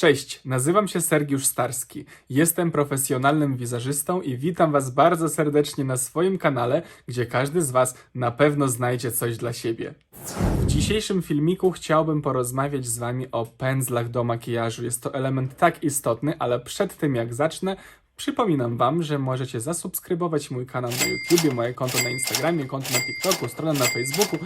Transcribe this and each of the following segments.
Cześć, nazywam się Sergiusz Starski. Jestem profesjonalnym wizerzystą i witam Was bardzo serdecznie na swoim kanale, gdzie każdy z Was na pewno znajdzie coś dla siebie. W dzisiejszym filmiku chciałbym porozmawiać z Wami o pędzlach do makijażu. Jest to element tak istotny, ale przed tym jak zacznę, przypominam Wam, że możecie zasubskrybować mój kanał na YouTube, moje konto na Instagramie, konto na TikToku, stronę na Facebooku.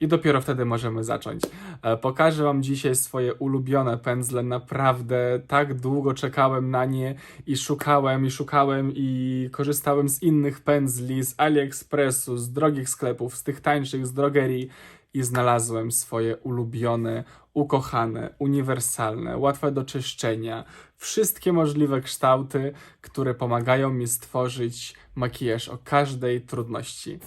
I dopiero wtedy możemy zacząć. E, Pokażę Wam dzisiaj swoje ulubione pędzle. Naprawdę tak długo czekałem na nie i szukałem, i szukałem, i korzystałem z innych pędzli, z AliExpressu, z drogich sklepów, z tych tańszych, z drogerii i znalazłem swoje ulubione, ukochane, uniwersalne, łatwe do czyszczenia, wszystkie możliwe kształty, które pomagają mi stworzyć makijaż o każdej trudności.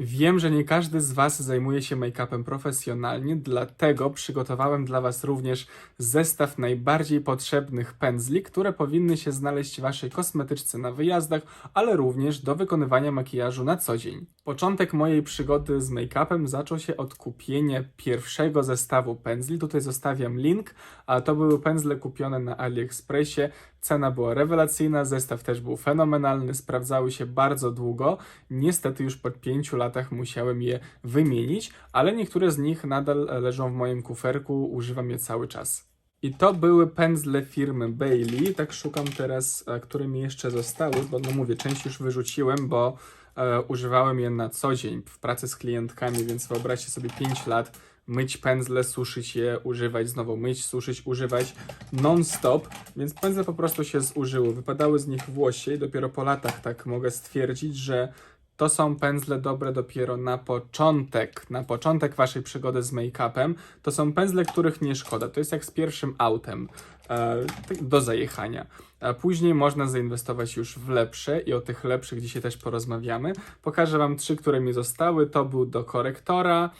Wiem, że nie każdy z Was zajmuje się make-upem profesjonalnie, dlatego przygotowałem dla Was również zestaw najbardziej potrzebnych pędzli, które powinny się znaleźć w Waszej kosmetyczce na wyjazdach, ale również do wykonywania makijażu na co dzień. Początek mojej przygody z make-upem zaczął się od kupienia pierwszego zestawu pędzli. Tutaj zostawiam link, a to były pędzle kupione na AliExpressie. Cena była rewelacyjna, zestaw też był fenomenalny, sprawdzały się bardzo długo. Niestety już po pięciu latach musiałem je wymienić, ale niektóre z nich nadal leżą w moim kuferku, używam je cały czas. I to były pędzle firmy Bailey. Tak szukam teraz, e, które mi jeszcze zostały, bo no mówię, część już wyrzuciłem, bo e, używałem je na co dzień w pracy z klientkami, więc wyobraźcie sobie 5 lat myć pędzle, suszyć je, używać, znowu myć, suszyć, używać non-stop, więc pędzle po prostu się zużyły. Wypadały z nich włosie i dopiero po latach tak mogę stwierdzić, że to są pędzle dobre dopiero na początek, na początek waszej przygody z make-upem. To są pędzle, których nie szkoda. To jest jak z pierwszym autem e, tak do zajechania. A później można zainwestować już w lepsze i o tych lepszych dzisiaj też porozmawiamy. Pokażę wam trzy, które mi zostały. To był do korektora,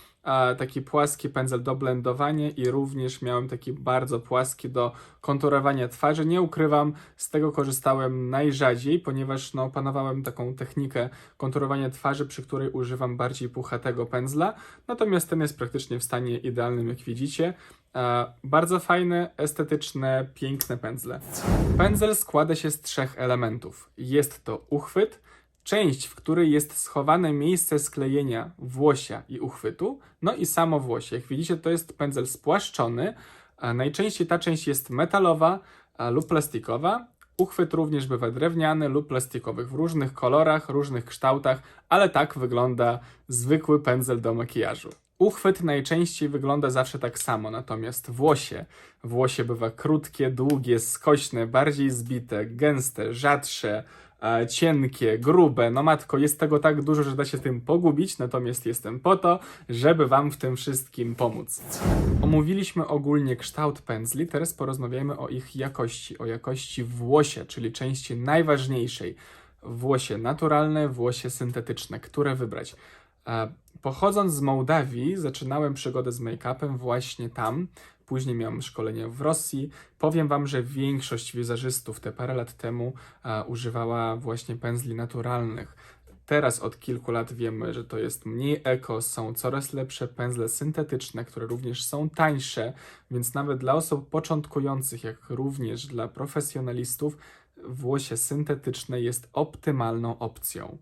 taki płaski pędzel do blendowania i również miałem taki bardzo płaski do konturowania twarzy. Nie ukrywam, z tego korzystałem najrzadziej, ponieważ no, opanowałem taką technikę konturowania twarzy, przy której używam bardziej puchatego pędzla, natomiast ten jest praktycznie w stanie idealnym, jak widzicie. Bardzo fajne, estetyczne, piękne pędzle. Pędzel składa się z trzech elementów. Jest to uchwyt, część, w której jest schowane miejsce sklejenia włosia i uchwytu, no i samo włosie. Jak widzicie, to jest pędzel spłaszczony. Najczęściej ta część jest metalowa lub plastikowa. Uchwyt również bywa drewniany lub plastikowy w różnych kolorach, różnych kształtach, ale tak wygląda zwykły pędzel do makijażu. Uchwyt najczęściej wygląda zawsze tak samo, natomiast włosie. Włosie bywa krótkie, długie, skośne, bardziej zbite, gęste, rzadsze, e, cienkie, grube. No matko, jest tego tak dużo, że da się tym pogubić, natomiast jestem po to, żeby Wam w tym wszystkim pomóc. Omówiliśmy ogólnie kształt pędzli, teraz porozmawiajmy o ich jakości, o jakości włosia, czyli części najważniejszej. Włosie naturalne, włosie syntetyczne. Które wybrać? E, Pochodząc z Mołdawii, zaczynałem przygodę z make-upem właśnie tam. Później miałem szkolenie w Rosji. Powiem Wam, że większość wizerzystów te parę lat temu e, używała właśnie pędzli naturalnych. Teraz od kilku lat wiemy, że to jest mniej eko, są coraz lepsze pędzle syntetyczne, które również są tańsze, więc nawet dla osób początkujących, jak również dla profesjonalistów, włosie syntetyczne jest optymalną opcją.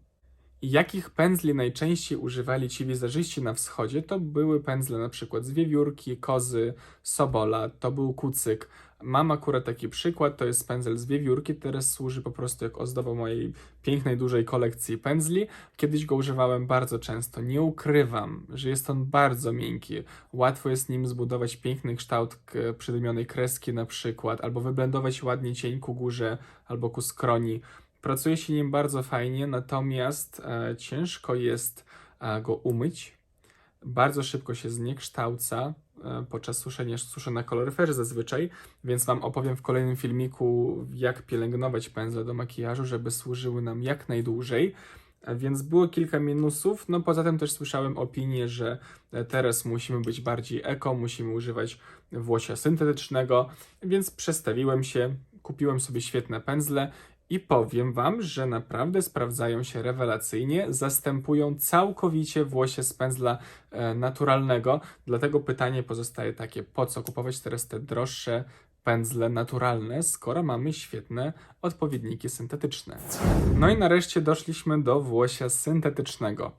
Jakich pędzli najczęściej używali ci wizerzyści na wschodzie, to były pędzle na przykład z wiewiórki, kozy, sobola, to był kucyk. Mam akurat taki przykład, to jest pędzel z wiewiórki, teraz służy po prostu jak ozdoba mojej pięknej, dużej kolekcji pędzli. Kiedyś go używałem bardzo często, nie ukrywam, że jest on bardzo miękki. Łatwo jest nim zbudować piękny kształt przydymionej kreski na przykład, albo wyblendować ładnie cień ku górze, albo ku skroni. Pracuje się nim bardzo fajnie, natomiast e, ciężko jest e, go umyć. Bardzo szybko się zniekształca e, podczas suszenia, suszę na koloryferze zazwyczaj, więc Wam opowiem w kolejnym filmiku, jak pielęgnować pędzle do makijażu, żeby służyły nam jak najdłużej. E, Więc było kilka minusów, no poza tym też słyszałem opinię, że e, teraz musimy być bardziej eko, musimy używać włosia syntetycznego, więc przestawiłem się, kupiłem sobie świetne pędzle i powiem Wam, że naprawdę sprawdzają się rewelacyjnie, zastępują całkowicie włosie z pędzla e, naturalnego. Dlatego pytanie pozostaje takie, po co kupować teraz te droższe pędzle naturalne, skoro mamy świetne odpowiedniki syntetyczne. No i nareszcie doszliśmy do włosia syntetycznego.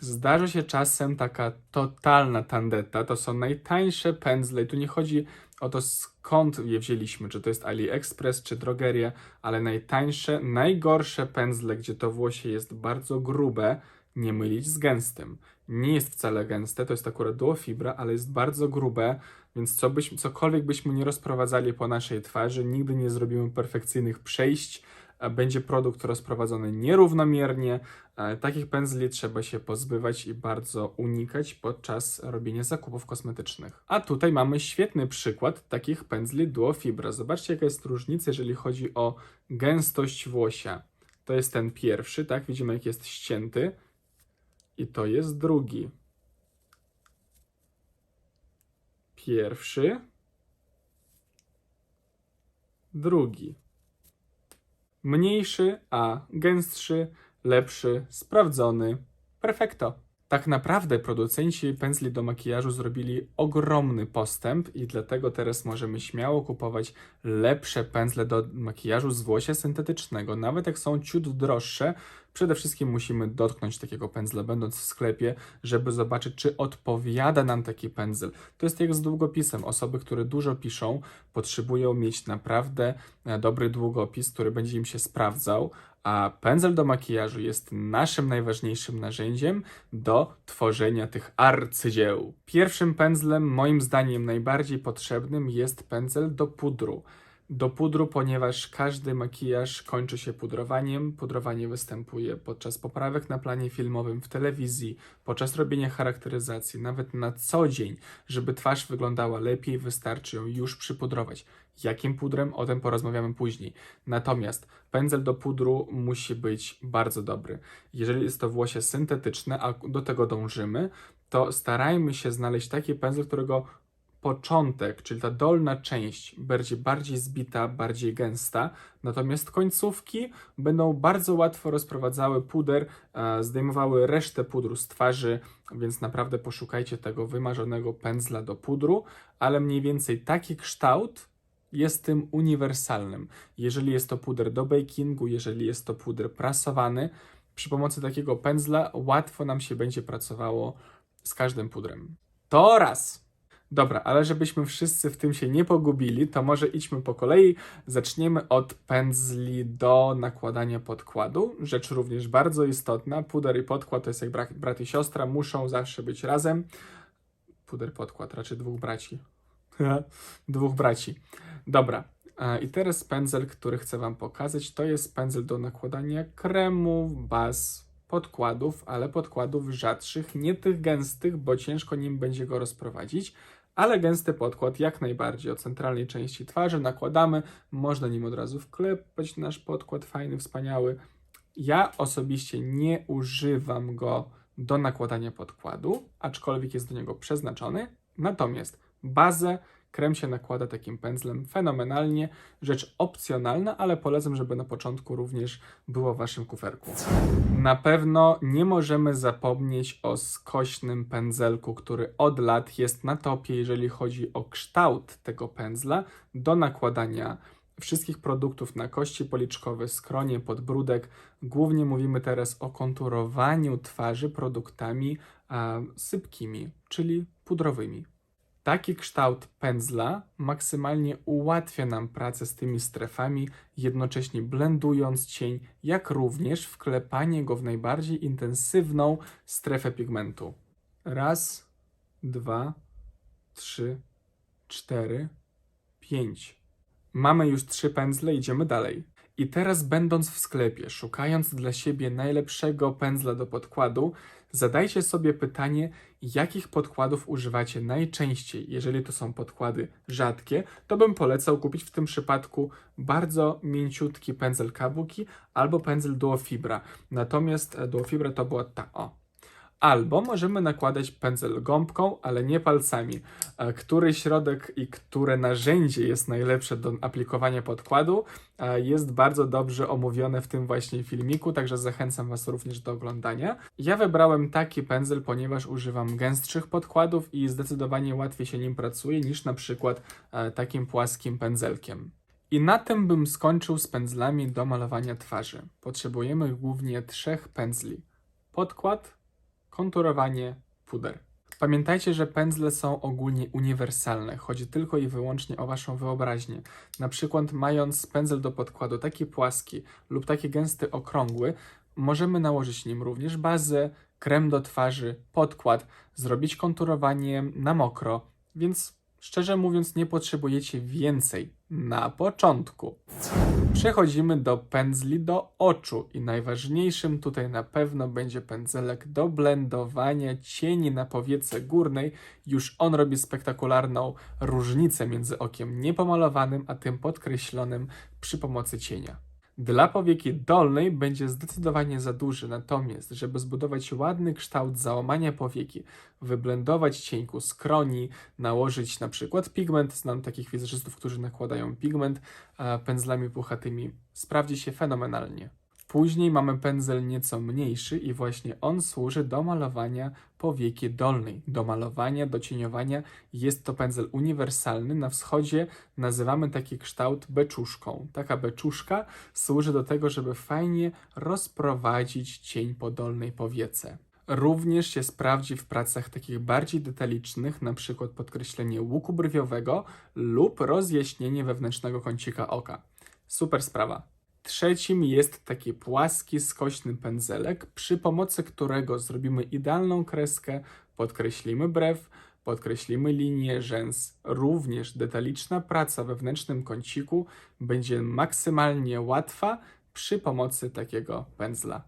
Zdarza się czasem taka totalna tandeta. To są najtańsze pędzle i tu nie chodzi o to skąd je wzięliśmy, czy to jest AliExpress, czy drogeria, ale najtańsze, najgorsze pędzle, gdzie to włosie jest bardzo grube, nie mylić z gęstym. Nie jest wcale gęste, to jest akurat duofibra, ale jest bardzo grube, więc co byśmy, cokolwiek byśmy nie rozprowadzali po naszej twarzy, nigdy nie zrobimy perfekcyjnych przejść, będzie produkt rozprowadzony nierównomiernie. E, Takich pędzli trzeba się pozbywać i bardzo unikać podczas robienia zakupów kosmetycznych. A tutaj mamy świetny przykład takich pędzli duofibra. Zobaczcie, jaka jest różnica, jeżeli chodzi o gęstość włosia. To jest ten pierwszy, tak? Widzimy, jak jest ścięty. I to jest drugi. Pierwszy. Drugi. Mniejszy, a gęstszy, lepszy, sprawdzony. Perfekto. Tak naprawdę producenci pędzli do makijażu zrobili ogromny postęp i dlatego teraz możemy śmiało kupować lepsze pędzle do makijażu z włosia syntetycznego. Nawet jak są ciut droższe, przede wszystkim musimy dotknąć takiego pędzla, będąc w sklepie, żeby zobaczyć, czy odpowiada nam taki pędzel. To jest jak z długopisem. Osoby, które dużo piszą, potrzebują mieć naprawdę e, dobry długopis, który będzie im się sprawdzał, a pędzel do makijażu jest naszym najważniejszym narzędziem do tworzenia tych arcydzieł. Pierwszym pędzlem, moim zdaniem najbardziej potrzebnym, jest pędzel do pudru. Do pudru, ponieważ każdy makijaż kończy się pudrowaniem. Pudrowanie występuje podczas poprawek na planie filmowym, w telewizji, podczas robienia charakteryzacji, nawet na co dzień. Żeby twarz wyglądała lepiej, wystarczy ją już przypudrować. Jakim pudrem? O tym porozmawiamy później. Natomiast pędzel do pudru musi być bardzo dobry. Jeżeli jest to włosie syntetyczne, a do tego dążymy, to starajmy się znaleźć taki pędzel, którego początek, czyli ta dolna część będzie bardziej zbita, bardziej gęsta, natomiast końcówki będą bardzo łatwo rozprowadzały puder, e, zdejmowały resztę pudru z twarzy, więc naprawdę poszukajcie tego wymarzonego pędzla do pudru, ale mniej więcej taki kształt jest tym uniwersalnym. Jeżeli jest to puder do bakingu, jeżeli jest to puder prasowany, przy pomocy takiego pędzla łatwo nam się będzie pracowało z każdym pudrem. To raz. Dobra, ale żebyśmy wszyscy w tym się nie pogubili, to może idźmy po kolei. Zaczniemy od pędzli do nakładania podkładu. Rzecz również bardzo istotna. Puder i podkład to jest jak brat, brat i siostra, muszą zawsze być razem. Puder, podkład, raczej dwóch braci. dwóch braci. Dobra. e, I teraz pędzel, który chcę Wam pokazać, to jest pędzel do nakładania kremów, baz, podkładów, ale podkładów rzadszych, nie tych gęstych, bo ciężko nim będzie go rozprowadzić, ale gęsty podkład jak najbardziej o centralnej części twarzy nakładamy, można nim od razu wklepać nasz podkład fajny, wspaniały. Ja osobiście nie używam go do nakładania podkładu, aczkolwiek jest do niego przeznaczony. Natomiast bazę krem się nakłada takim pędzlem fenomenalnie. Rzecz opcjonalna, ale polecam, żeby na początku również było w waszym kuferku. Na pewno nie możemy zapomnieć o skośnym pędzelku, który od lat jest na topie, jeżeli chodzi o kształt tego pędzla do nakładania wszystkich produktów na kości policzkowe, skronie, podbródek. Głównie mówimy teraz o konturowaniu twarzy produktami a, sypkimi, czyli pudrowymi. Taki kształt pędzla maksymalnie ułatwia nam pracę z tymi strefami, jednocześnie blendując cień, jak również wklepanie go w najbardziej intensywną strefę pigmentu. Raz, dwa, trzy, cztery, pięć. Mamy już trzy pędzle, idziemy dalej. I teraz, będąc w sklepie, szukając dla siebie najlepszego pędzla do podkładu, zadajcie sobie pytanie, jakich podkładów używacie najczęściej. Jeżeli to są podkłady rzadkie, to bym polecał kupić w tym przypadku bardzo mięciutki pędzel kabuki albo pędzel duofibra. Natomiast e, duofibra to była ta o. Albo możemy nakładać pędzel gąbką, ale nie palcami. E, Który środek i które narzędzie jest najlepsze do aplikowania podkładu, e, jest bardzo dobrze omówione w tym właśnie filmiku, także zachęcam Was również do oglądania. Ja wybrałem taki pędzel, ponieważ używam gęstszych podkładów i zdecydowanie łatwiej się nim pracuje niż na przykład e, takim płaskim pędzelkiem. I na tym bym skończył z pędzlami do malowania twarzy. Potrzebujemy głównie trzech pędzli: podkład, konturowanie, puder. Pamiętajcie, że pędzle są ogólnie uniwersalne. Chodzi tylko i wyłącznie o Waszą wyobraźnię. Na przykład, mając pędzel do podkładu taki płaski lub taki gęsty, okrągły, możemy nałożyć nim również bazę, krem do twarzy, podkład, zrobić konturowanie na mokro, więc szczerze mówiąc, nie potrzebujecie więcej na początku. Przechodzimy do pędzli do oczu i najważniejszym tutaj na pewno będzie pędzelek do blendowania cieni na powiece górnej. Już on robi spektakularną różnicę między okiem niepomalowanym a tym podkreślonym przy pomocy cienia. Dla powieki dolnej będzie zdecydowanie za duży, natomiast żeby zbudować ładny kształt załamania powieki, wyblendować cień ku skroni, nałożyć na przykład pigment, znam takich wizerzystów, którzy nakładają pigment e, pędzlami puchatymi, sprawdzi się fenomenalnie. Później mamy pędzel nieco mniejszy i właśnie on służy do malowania powieki dolnej. Do malowania, do cieniowania jest to pędzel uniwersalny. Na wschodzie nazywamy taki kształt beczuszką. Taka beczuszka służy do tego, żeby fajnie rozprowadzić cień po dolnej powiece. Również się sprawdzi w pracach takich bardziej detalicznych, na przykład podkreślenie łuku brwiowego lub rozjaśnienie wewnętrznego kącika oka. Super sprawa. Trzecim jest taki płaski, skośny pędzelek, przy pomocy którego zrobimy idealną kreskę, podkreślimy brew, podkreślimy linię rzęs. Również detaliczna praca we wewnętrznym kąciku będzie maksymalnie łatwa przy pomocy takiego pędzla.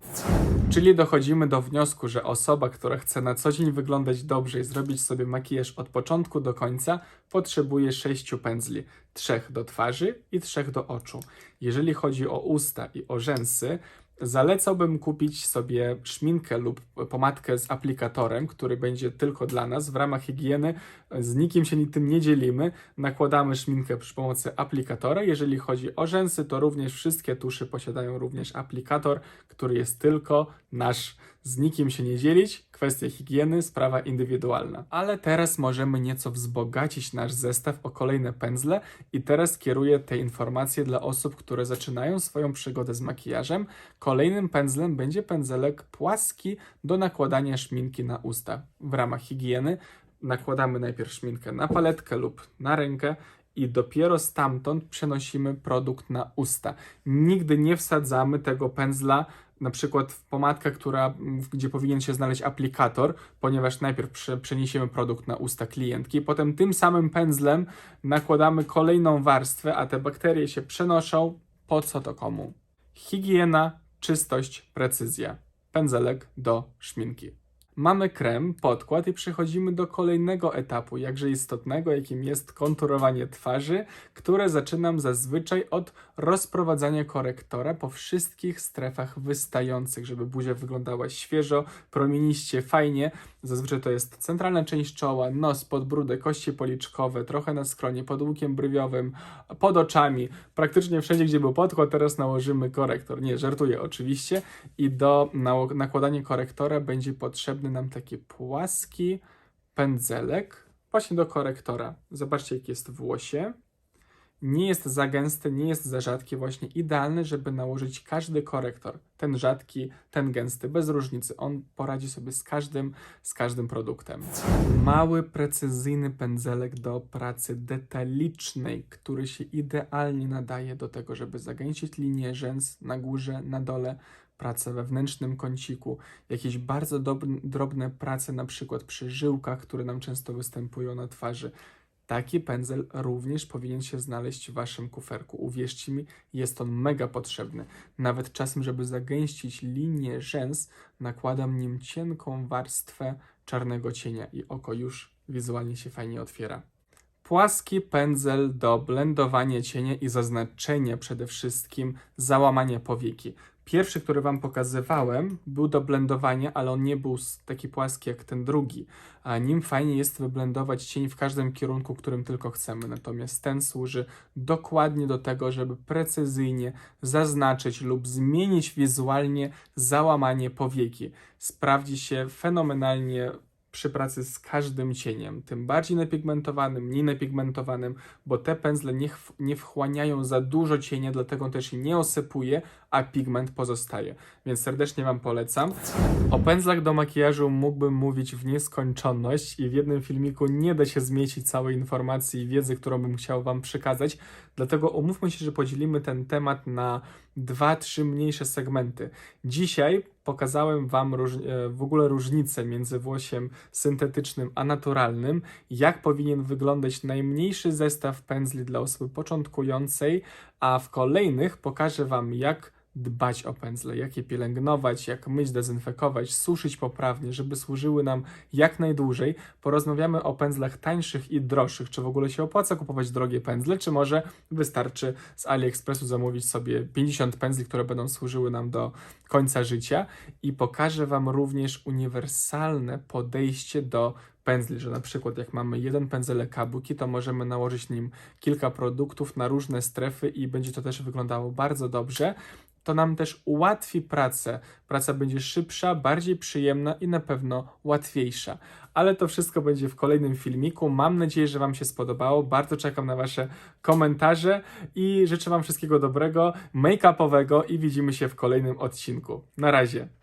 Czyli dochodzimy do wniosku, że osoba, która chce na co dzień wyglądać dobrze i zrobić sobie makijaż od początku do końca, potrzebuje sześciu pędzli: trzech do twarzy i trzech do oczu. Jeżeli chodzi o usta i o rzęsy, zalecałbym kupić sobie szminkę lub pomadkę z aplikatorem, który będzie tylko dla nas w ramach higieny. Z nikim się tym nie dzielimy. Nakładamy szminkę przy pomocy aplikatora. Jeżeli chodzi o rzęsy, to również wszystkie tusze posiadają również aplikator, który jest tylko nasz. Z nikim się nie dzielić. Kwestia higieny, sprawa indywidualna. Ale teraz możemy nieco wzbogacić nasz zestaw o kolejne pędzle i teraz kieruję te informacje dla osób, które zaczynają swoją przygodę z makijażem. Kolejnym pędzlem będzie pędzelek płaski do nakładania szminki na usta. W ramach higieny nakładamy najpierw szminkę na paletkę lub na rękę i dopiero stamtąd przenosimy produkt na usta. Nigdy nie wsadzamy tego pędzla na przykład pomadkę, która, gdzie powinien się znaleźć aplikator, ponieważ najpierw prze, przeniesiemy produkt na usta klientki, potem tym samym pędzlem nakładamy kolejną warstwę, a te bakterie się przenoszą. Po co to komu? Higiena, czystość, precyzja. Pędzelek do szminki. Mamy krem, podkład i przechodzimy do kolejnego etapu, jakże istotnego, jakim jest konturowanie twarzy, które zaczynam zazwyczaj od rozprowadzania korektora po wszystkich strefach wystających, żeby buzia wyglądała świeżo, promieniście, fajnie. Zazwyczaj to jest centralna część czoła, nos, podbródek, kości policzkowe, trochę na skronie, pod łukiem brwiowym, pod oczami. Praktycznie wszędzie, gdzie był podkład, teraz nałożymy korektor. Nie, żartuję oczywiście. I do nakładania korektora będzie potrzebny nam taki płaski pędzelek właśnie do korektora. Zobaczcie, jaki jest w łosie. Nie jest za gęsty, nie jest za rzadki, właśnie idealny, żeby nałożyć każdy korektor. Ten rzadki, ten gęsty, bez różnicy. On poradzi sobie z każdym, z każdym produktem. Mały, precyzyjny pędzelek do pracy detalicznej, który się idealnie nadaje do tego, żeby zagęścić linię rzęs na górze, na dole, pracę we wewnętrznym kąciku, jakieś bardzo drobne prace, na przykład przy żyłkach, które nam często występują na twarzy. Taki pędzel również powinien się znaleźć w waszym kuferku. Uwierzcie mi, jest on mega potrzebny. Nawet czasem, żeby zagęścić linię rzęs, nakładam nim cienką warstwę czarnego cienia i oko już wizualnie się fajnie otwiera. Płaski pędzel do blendowania cienia i zaznaczenia przede wszystkim załamania powieki. Pierwszy, który Wam pokazywałem, był do blendowania, ale on nie był taki płaski jak ten drugi. A nim fajnie jest wyblendować cień w każdym kierunku, którym tylko chcemy. Natomiast ten służy dokładnie do tego, żeby precyzyjnie zaznaczyć lub zmienić wizualnie załamanie powieki. Sprawdzi się fenomenalnie przy pracy z każdym cieniem, tym bardziej napigmentowanym, mniej napigmentowanym, bo te pędzle nie, nie wchłaniają za dużo cienia, dlatego on też nie osypuje, a pigment pozostaje. Więc serdecznie Wam polecam. O pędzlach do makijażu mógłbym mówić w nieskończoność i w jednym filmiku nie da się zmieścić całej informacji i wiedzy, którą bym chciał Wam przekazać, dlatego umówmy się, że podzielimy ten temat na dwa, trzy mniejsze segmenty. Dzisiaj pokazałem Wam e, w ogóle różnicę między włosiem syntetycznym a naturalnym, jak powinien wyglądać najmniejszy zestaw pędzli dla osoby początkującej, a w kolejnych pokażę Wam, jak dbać o pędzle, jak je pielęgnować, jak myć, dezynfekować, suszyć poprawnie, żeby służyły nam jak najdłużej. Porozmawiamy o pędzlach tańszych i droższych. Czy w ogóle się opłaca kupować drogie pędzle, czy może wystarczy z AliExpressu zamówić sobie 50 pędzli, które będą służyły nam do końca życia. I pokażę Wam również uniwersalne podejście do pędzli, że na przykład jak mamy jeden pędzelek kabuki, to możemy nałożyć nim kilka produktów na różne strefy i będzie to też wyglądało bardzo dobrze. To nam też ułatwi pracę. Praca będzie szybsza, bardziej przyjemna i na pewno łatwiejsza. Ale to wszystko będzie w kolejnym filmiku. Mam nadzieję, że Wam się spodobało. Bardzo czekam na Wasze komentarze i życzę Wam wszystkiego dobrego, make-upowego i widzimy się w kolejnym odcinku. Na razie.